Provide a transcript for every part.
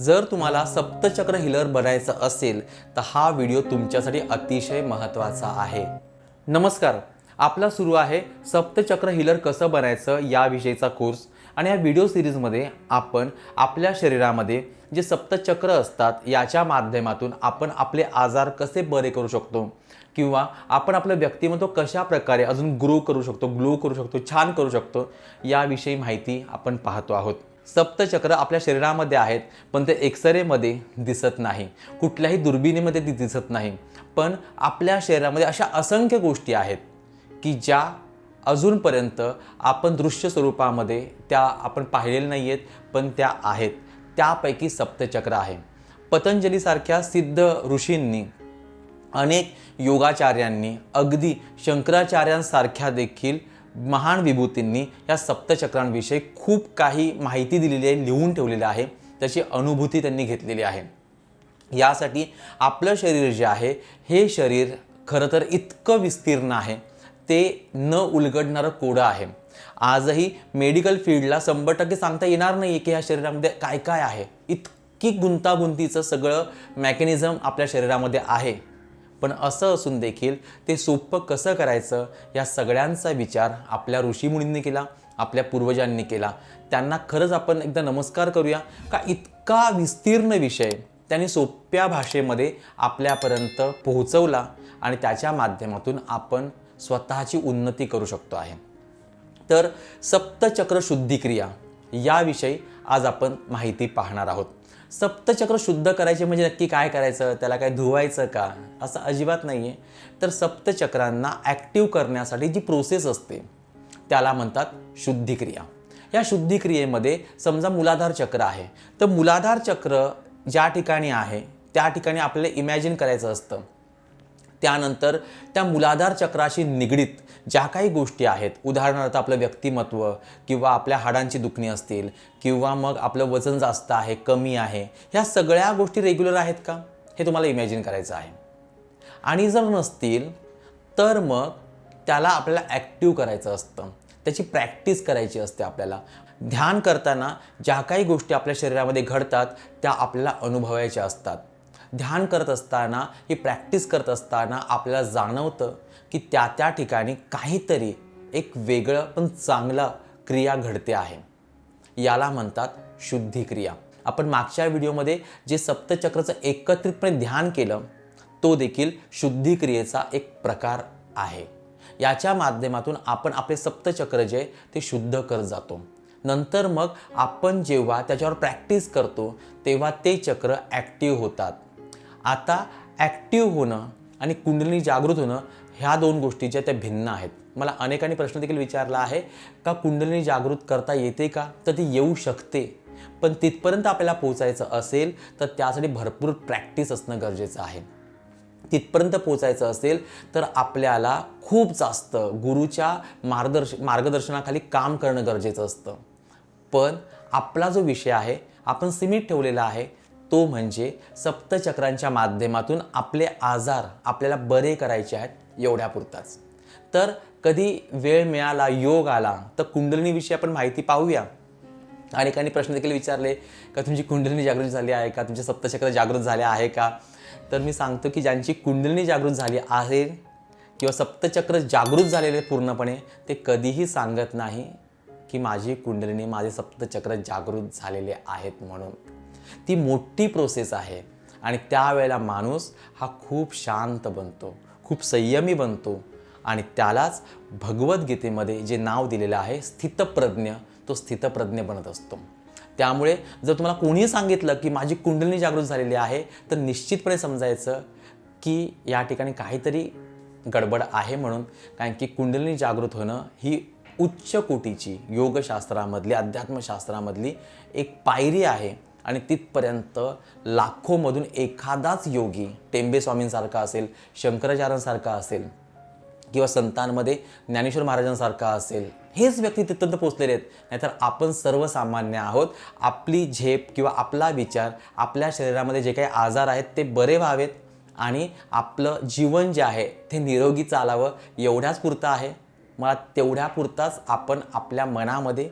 जर तुम्हाला सप्तचक्र हिलर बनायचं असेल तर हा व्हिडिओ तुमच्यासाठी अतिशय महत्त्वाचा आहे. नमस्कार. आपला सुरू आहे सप्तचक्र हिलर कसं बनायचं याविषयीचा कोर्स आणि या व्हिडिओ सिरीजमध्ये आपण आपल्या शरीरामध्ये जे सप्तचक्र असतात याच्या माध्यमातून आपण आपले आजार कसे बरे करू शकतो? किंवा आपण आपलं व्यक्तिमत्व कशा प्रकारे अजून ग्रो करू शकतो ग्लो करू शकतो छान करू शकतो याविषयी माहिती आपण पाहतो आहोत. सप्तचक्र आपल्या शरीरामध्ये आहेत पण ते एक्सरेमध्ये दिसत नाही. कुठल्याही दुर्बिणीमध्ये ती दिसत नाही. पण आपल्या शरीरामध्ये अशा असंख्य गोष्टी आहेत की ज्या अजूनपर्यंत आपण दृश्य स्वरूपामध्ये त्या आपण पाहिलेल्या नाही आहेत पण त्या आहेत. त्यापैकी सप्तचक्र आहे. पतंजलीसारख्या सिद्ध ऋषींनी अनेक योगाचार्यांनी अगदी शंकराचार्यांसारख्या देखील महान विभूतींनी या सप्तचक्रांविषयी खूप काही माहिती दिलेली आहे लिहून ठेवलेली आहे त्याची अनुभूती त्यांनी घेतलेली आहे. यासाठी आपलं शरीर जे आहे हे शरीर खरं तर इतकं विस्तीर्ण आहे ते न उलगडणारं कोडं आहे. आजही मेडिकल फील्डला शंभर टक्के सांगता येणार नाही आहे की ह्या शरीरामध्ये काय काय आहे. इतकी गुंतागुंतीचं सगळं मॅकॅनिझम आपल्या शरीरामध्ये आहे. पण असं असून देखील ते सोपं कसं करायचं या सगळ्यांचा विचार आपल्या ऋषीमुनींनी केला आपल्या पूर्वजांनी केला. त्यांना खरंच आपण एकदा नमस्कार करूया का इतका विस्तीर्ण विषय त्यांनी सोप्या भाषेमध्ये आपल्यापर्यंत पोहोचवला आणि त्याच्या माध्यमातून आपण स्वतःची उन्नती करू शकतो आहे. तर सप्तचक्र शुद्धिक्रिया याविषयी आज आपण माहिती पाहणार आहोत. सप्तचक्र शुद्ध करायचे म्हणजे नक्की काय करायचं? त्याला काय धुवायचं का? असं अजिबात नाही आहे तर सप्तचक्रांना ॲक्टिव्ह करण्यासाठी जी प्रोसेस असते त्याला म्हणतात शुद्धिक्रिया. या शुद्धिक्रियेमध्ये समजा मुलाधार चक्र आहे तर मुलाधार चक्र ज्या ठिकाणी आहे त्या ठिकाणी आपल्याला इमॅजिन करायचं असतं. त्यानंतर त्या मुलाधार चक्राशी निगडीत ज्या काही गोष्टी आहेत उदाहरणार्थ आपलं व्यक्तिमत्व किंवा आपल्या हाडांची दुखणी असतील किंवा मग आपलं वजन जास्त आहे कमी आहे ह्या सगळ्या गोष्टी रेग्युलर आहेत का? हे तुम्हाला इमॅजिन करायचं आहे. आणि जर नसतील तर मग त्याला आपल्याला ॲक्टिव्ह करायचं असतं. त्याची प्रॅक्टिस करायची असते आपल्याला. ध्यान करताना ज्या काही गोष्टी आपल्या शरीरामध्ये घडतात त्या आपल्याला अनुभवायच्या असतात. ध्यान करत असताना ही प्रॅक्टिस करत असताना आपल्याला जाणवतं की त्या त्या ठिकाणी काहीतरी एक वेगळं पण चांगलं क्रिया घडते आहे. याला म्हणतात शुद्धिक्रिया आपण मागच्या व्हिडिओमध्ये जे सप्तचक्रचं एकत्रितपणे ध्यान केलं तो देखील शुद्धिक्रियेचा एक प्रकार आहे. याच्या माध्यमातून आपण आपले सप्तचक्र जे ते शुद्ध करत जातो. नंतर मग आपण जेव्हा त्याच्यावर प्रॅक्टिस करतो तेव्हा ते चक्र ॲक्टिव्ह होतात. आता ॲक्टिव्ह होणं आणि कुंडलिनी जागृत होणं ह्या दोन गोष्टी ज्या त्या भिन्न आहेत. मला अनेकांनी प्रश्न देखील विचारला आहे का कुंडलिनी जागृत करता येते का? तर ती येऊ शकते. पण तिथपर्यंत आपल्याला पोचायचं असेल तर त्यासाठी भरपूर प्रॅक्टिस असणं गरजेचं आहे. तिथपर्यंत पोचायचं असेल तर आपल्याला खूप जास्त गुरुच्या मार्गदर्श मार्गदर्शनाखाली काम करणं गरजेचं असतं. पण आपला जो विषय आहे आपण सीमित ठेवलेला आहे तो म्हणजे सप्तचक्रांच्या माध्यमातून आपले आजार आपल्याला बरे करायचे आहेत एवढ्यापुरताच. तर कधी वेळ मिळाला योग आला तर कुंडलिनीविषयी आपण माहिती पाहूया. अनेकांनी प्रश्न देखील विचारले का तुमची कुंडलिनी जागृत झाली आहे का? तुमचे सप्तचक्र जागृत झाले आहे का? तर मी सांगतो की ज्यांची कुंडलिनी जागृत झाली आहे किंवा सप्तचक्र जागृत झालेले पूर्णपणे ते कधीही सांगत नाही की माझी कुंडलिनी माझे सप्तचक्र जागृत झालेले आहेत म्हणून. ती मोठी प्रोसेस आहे. आणि त्यावेळेला माणूस हा खूप शांत बनतो खूप संयमी बनतो. आणि त्यालाच भगवद्गीतेमध्ये जे नाव दिलेलं आहे स्थितप्रज्ञ तो स्थितप्रज्ञ बनत असतो. त्यामुळे जर तुम्हाला कोणी सांगितलं की माझी कुंडलिनी जागृत झालेली आहे तर निश्चितपणे समजायचं की या ठिकाणी काहीतरी गडबड आहे म्हणून. कारण की कुंडलिनी जागृत होणं ही उच्च कोटीची योगशास्त्रामधली अध्यात्मशास्त्रामधली एक पायरी आहे. आणि तिथपर्यंत लाखोमधून एखादाच योगी टेंबे स्वामींसारखा असेल शंकराचार्यांसारखा असेल किंवा संतांमध्ये ज्ञानेश्वर महाराजांसारखा असेल हेच व्यक्ती तिथपर्यंत पोचलेले आहेत. नाहीतर आपण सर्वसामान्य आहोत. आपली झेप किंवा आपला विचार आपल्या शरीरामध्ये जे काही आजार आहेत ते बरे व्हावेत आणि आपलं जीवन जे आहे ते निरोगी चालावं एवढ्याच पुरतं आहे. मला तेवढ्यापुरताच आपण आपल्या मनामध्ये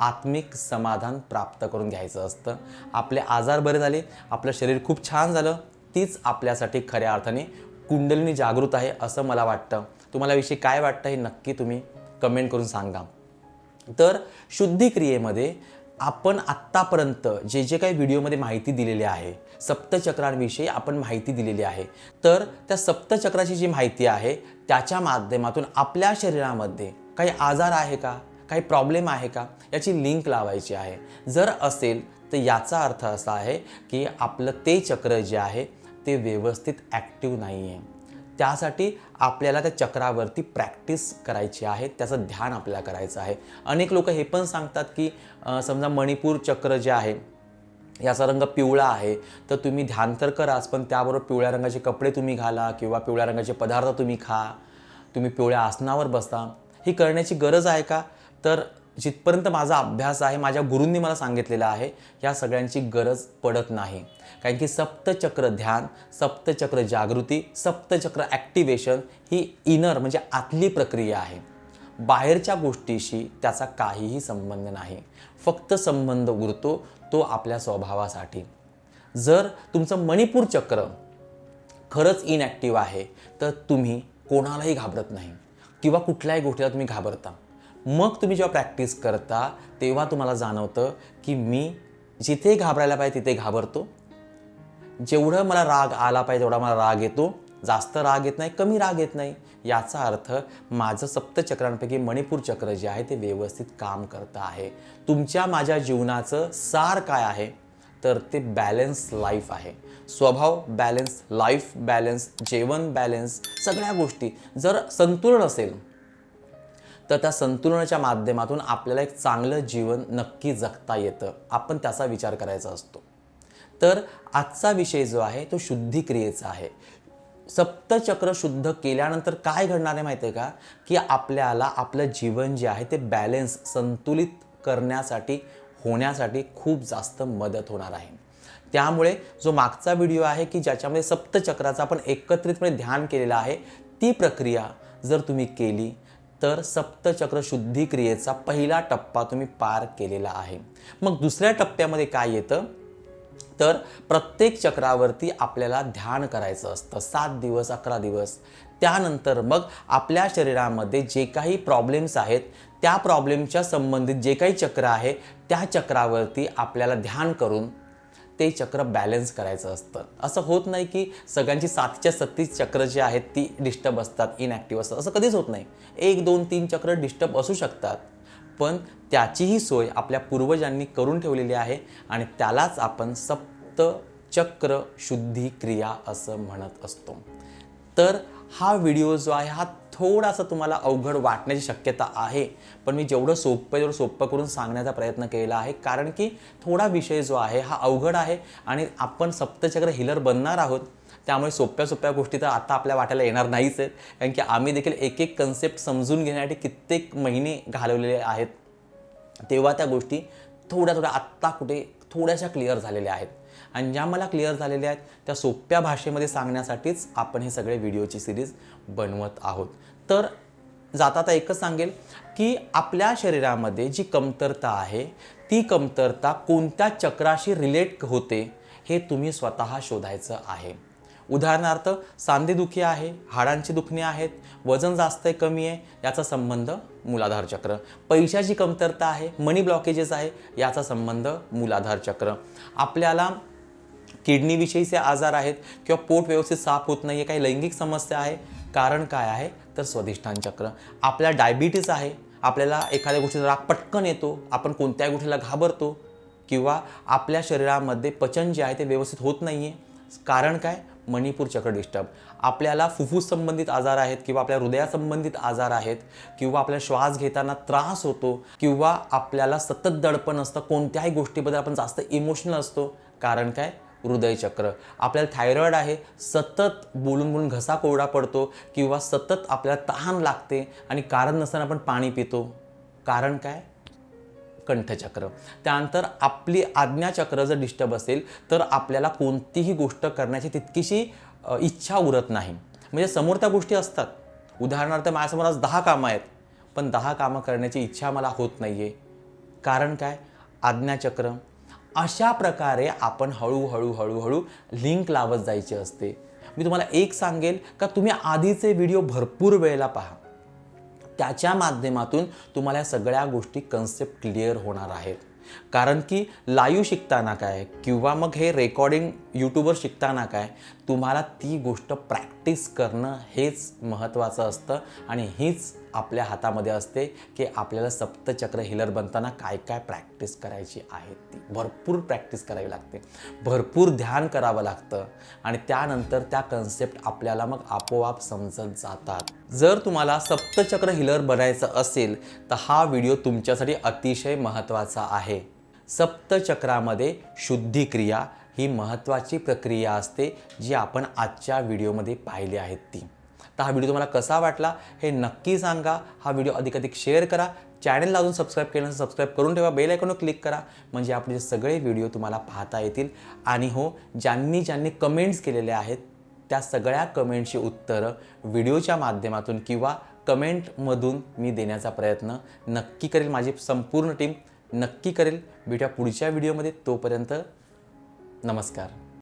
आत्मिक समाधान प्राप्त करून घ्यायचं असतं. आपले आजार बरे झाले आपलं शरीर खूप छान झालं तीच आपल्यासाठी खऱ्या अर्थाने कुंडलिनी जागृत आहे असं मला वाटतं. तुम्हाला विषयी काय वाटतं हे नक्की तुम्ही कमेंट करून सांगा. तर शुद्धिक्रियेमध्ये आपण आत्तापर्यंत जे जे काही व्हिडिओमध्ये माहिती दिलेली आहे सप्तचक्रांविषयी आपण माहिती दिलेली आहे तर त्या सप्तचक्राची जी माहिती आहे त्याच्या माध्यमातून आपल्या शरीरामध्ये काही आजार आहे का? काही प्रॉब्लेम आहे का? याची लिंक लावायची आहे. जर असेल तर याचा अर्थ असा आहे की आपलं ते चक्र जे आहे ते व्यवस्थित ॲक्टिव्ह नाही आहे त्यासाठी आपल्याला त्या चक्रावरती प्रॅक्टिस करायची आहे त्याचं ध्यान आपल्याला करायचं आहे. अनेक लोक हे पण सांगतात की समजा मणिपूर चक्र जे आहे याचा रंग पिवळा आहे तर तुम्ही ध्यान तर कराच पण त्याबरोबर पिवळ्या रंगाचे कपडे तुम्ही घाला किंवा पिवळ्या रंगाचे पदार्थ तुम्ही खा तुम्ही पिवळ्या आसनावर बसा. ही करण्याची गरज आहे का? तर जिथपर्यंत माझा अभ्यास आहे माझ्या गुरूंनी मला सांगितलेलं आहे या सगळ्यांची गरज पडत नाही. कारण की सप्तचक्र ध्यान सप्तचक्र जागृती सप्तचक्र ॲक्टिवेशन ही इनर म्हणजे आतली प्रक्रिया आहे. बाहेरच्या गोष्टीशी त्याचा काहीही संबंध नाही. फक्त संबंध उरतो तो आपल्या स्वभावासाठी. जर तुमचं मणिपूर चक्र खरंच इनॲक्टिव्ह आहे तर तुम्ही कोणालाही घाबरत नाही. किंवा कुठल्याही गोष्टीला तुम्ही घाबरता. मग तुम्ही जेव्हा प्रॅक्टिस करता तेव्हा तुम्हाला जाणवतं की मी जिथे घाबरायला पाहिजे तिथे घाबरतो. जेवढं मला राग आला पाहिजे तेवढा मला राग येतो. जास्त राग येत नाही कमी राग येत नाही. याचा अर्थ माझं सप्तचक्रांपैकी मणिपूर चक्र जे आहे ते व्यवस्थित काम करतं आहे. तुमच्या माझ्या जीवनाचं सार काय आहे? तर ते बॅलन्स लाईफ आहे. स्वभाव बॅलन्स लाईफ बॅलन्स जेवण बॅलन्स सगळ्या गोष्टी. जर संतुलन असेल तर त्या संतुलनाच्या माध्यमातून आपल्याला एक चांगलं जीवन नक्की जगता येतं. आपण त्याचा विचार करायचा असतो. तर आजचा विषय जो आहे तो शुद्धिक्रियेचा आहे. सप्तचक्र शुद्ध केल्यानंतर काय घडणार आहे माहिती आहे का? की आपल्याला आपलं जीवन जे आहे ते बॅलन्स संतुलित करण्यासाठी होण्यासाठी खूप जास्त मदत होणार आहे. त्यामुळे जो मागचा व्हिडिओ आहे की ज्याच्यामध्ये सप्तचक्राचं आपण एकत्रितपणे ध्यान केलेलं आहे ती प्रक्रिया जर तुम्ही केली तर सप्तचक्र शुद्धिक्रियेचा पहिला टप्पा तुम्ही पार केलेला आहे. मग दुसऱ्या टप्प्यामध्ये काय येतं? तर प्रत्येक चक्रावरती आपल्याला ध्यान करायचं असतं. सात दिवस अकरा दिवस. त्यानंतर मग आपल्या शरीरामध्ये जे काही प्रॉब्लेम्स आहेत त्या प्रॉब्लेमच्या संबंधित जे काही चक्र आहे त्या चक्रावरती आपल्याला ध्यान करून ते चक्र बॅलन्स करायचं असतं. असं होत नाही की सगळ्यांची सातच्या सत्तीस चक्र जे आहेत ती डिस्टर्ब असतात इनॅक्टिव्ह असतात. असं कधीच होत नाही. एक दोन तीन चक्र डिस्टर्ब असू शकतात पण त्याचीही सोय आपल्या पूर्वजांनी करून ठेवलेली आहे आणि त्यालाच आपण सप्त चक्र शुद्धी क्रिया असं म्हणत असतो. तर हा व्हिडिओ जो आहे हा थोडासा तुम्हाला अवघड वाटण्याची शक्यता आहे. पण मी जेवढं सोपं जेवढं तेवढं सोपं करून सांगण्याचा प्रयत्न केला आहे कारण की थोडा विषय जो आहे हा अवघड आहे आणि आपण सप्तचक्र हिलर बनणार आहोत त्यामुळे सोप्या सोप्या गोष्टी तर आता आपल्या वाट्याला येणार नाहीच आहेत. कारण की आम्ही देखील एक एक कन्सेप्ट समजून घेण्यासाठी कित्येक महिने घालवलेले आहेत. तेव्हा त्या गोष्टी थोड्या थोड्या आत्ता कुठे थोड्याशा क्लिअर झालेल्या आहेत. आणि ज्या मला क्लिअर झालेल्या आहेत त्या सोप्या भाषेमध्ये सांगण्यासाठीच आपण हे सगळे व्हिडिओची सिरीज बनवत आहोत. तर जाता एकच सांगेल की आपल्या शरीरामध्ये जी कमतरता आहे ती कमतरता कोणत्या चक्राशी रिलेट होते हे तुम्ही स्वतः शोधायचं आहे. उदाहरणार्थ सांधेदुखी आहे हाडांची दुखणी आहेत वजन जास्त आहे कमी आहे याचा संबंध मूलाधार चक्र. पैशाची कमतरता आहे मनी ब्लॉकेजेस आहे याचा संबंध मूलाधार चक्र. आपल्याला किडनीविषयीचे आजार आहेत किंवा पोट व्यवस्थित साफ होत नाही आहे काही लैंगिक समस्या आहे कारण काय आहे? तर स्वाधिष्ठान चक्र. आपल्याला डायबिटीज आहे आपल्याला एखाद्या गोष्टीचा राग पटकन येतो आपण कोणत्याही गोष्टीला घाबरतो किंवा आपल्या शरीरामध्ये पचन जे आहे ते व्यवस्थित होत नाही आहे कारण काय? मणिपूर चक्र डिस्टर्ब आपल्याला फुफ्फुस संबंधित आजार आहेत किंवा आपल्या हृदयासंबंधित आजार आहेत किंवा आपल्या श्वास घेताना त्रास होतो किंवा आपल्याला सतत दडपण असतं कोणत्याही गोष्टीबद्दल आपण जास्त इमोशनल असतो कारण काय? हृदयचक्र. आपल्याला थायरॉईड आहे सतत बोलून बोलून घसा कोरडा पडतो किंवा सतत आपल्याला तहान लागते आणि कारण नसताना आपण पाणी पितो. कारण काय? कंठचक्र. त्यानंतर आपली आज्ञाचक्र जर डिस्टर्ब असेल तर आपल्याला कोणतीही गोष्ट करण्याची तितकीशी इच्छा उरत नाही. म्हणजे समोर त्या गोष्टी असतात. उदाहरणार्थ माझ्यासमोर आज दहा कामं आहेत पण दहा कामं करण्याची इच्छा मला होत नाही आहे कारण काय? आज्ञाचक्र. अशा प्रकारे आपण हळूहळू हळूहळू लिंक लावत जायची असते. मी तुम्हाला एक सांगेल का तुम्ही आधीचे व्हिडिओ भरपूर वेळेला पहा. त्याच्या माध्यमातून तुम्हाला या सगळ्या गोष्टी कन्सेप्ट क्लिअर होणार आहेत. कारण की लाईव्ह शिकताना काय किंवा मग हे रेकॉर्डिंग यूट्यूबवर शिकताना काय तुम्हाला ती गोष्ट प्रॅक्टिस करणं हेच महत्त्वाचं असतं आणि हीच आपल्या हातामध्ये असते की आपल्याला सप्तचक्र हिलर बनताना काय काय प्रॅक्टिस करायची आहे ती. भरपूर प्रॅक्टिस करावी लागते. भरपूर ध्यान करावं लागतं आणि त्यानंतर त्या कन्सेप्ट आपल्याला मग आपोआप समजत जातात. जर तुम्हाला सप्तचक्र हिलर बनायचं असेल तर हा व्हिडिओ तुमच्यासाठी अतिशय महत्त्वाचा आहे. सप्तचक्रामध्ये शुद्धिक्रिया ही महत्त्वाची प्रक्रिया असते जी आपण आजच्या व्हिडिओमध्ये पाहिली आहेत ती. तर हा व्हिडिओ तुम्हाला कसा वाटला हे नक्की सांगा. हा व्हिडिओ अधिकाधिक शेअर करा. चॅनलला अजून सबस्क्राईब केलं नसेल सबस्क्राईब करून ठेवा. बेल आयकॉनवर क्लिक करा. म्हणजे आपले सगळे व्हिडिओ तुम्हाला पाहता येतील. आणि हो ज्यांनी ज्यांनी कमेंट्स केलेले आहेत त्या सगळ्या कमेंटची उत्तरं व्हिडिओच्या माध्यमातून किंवा कमेंटमधून मी देण्याचा प्रयत्न नक्की करेल. माझी संपूर्ण टीम नक्की करेल. भेटूया पुढच्या व्हिडिओमध्ये. तोपर्यंत नमस्कार.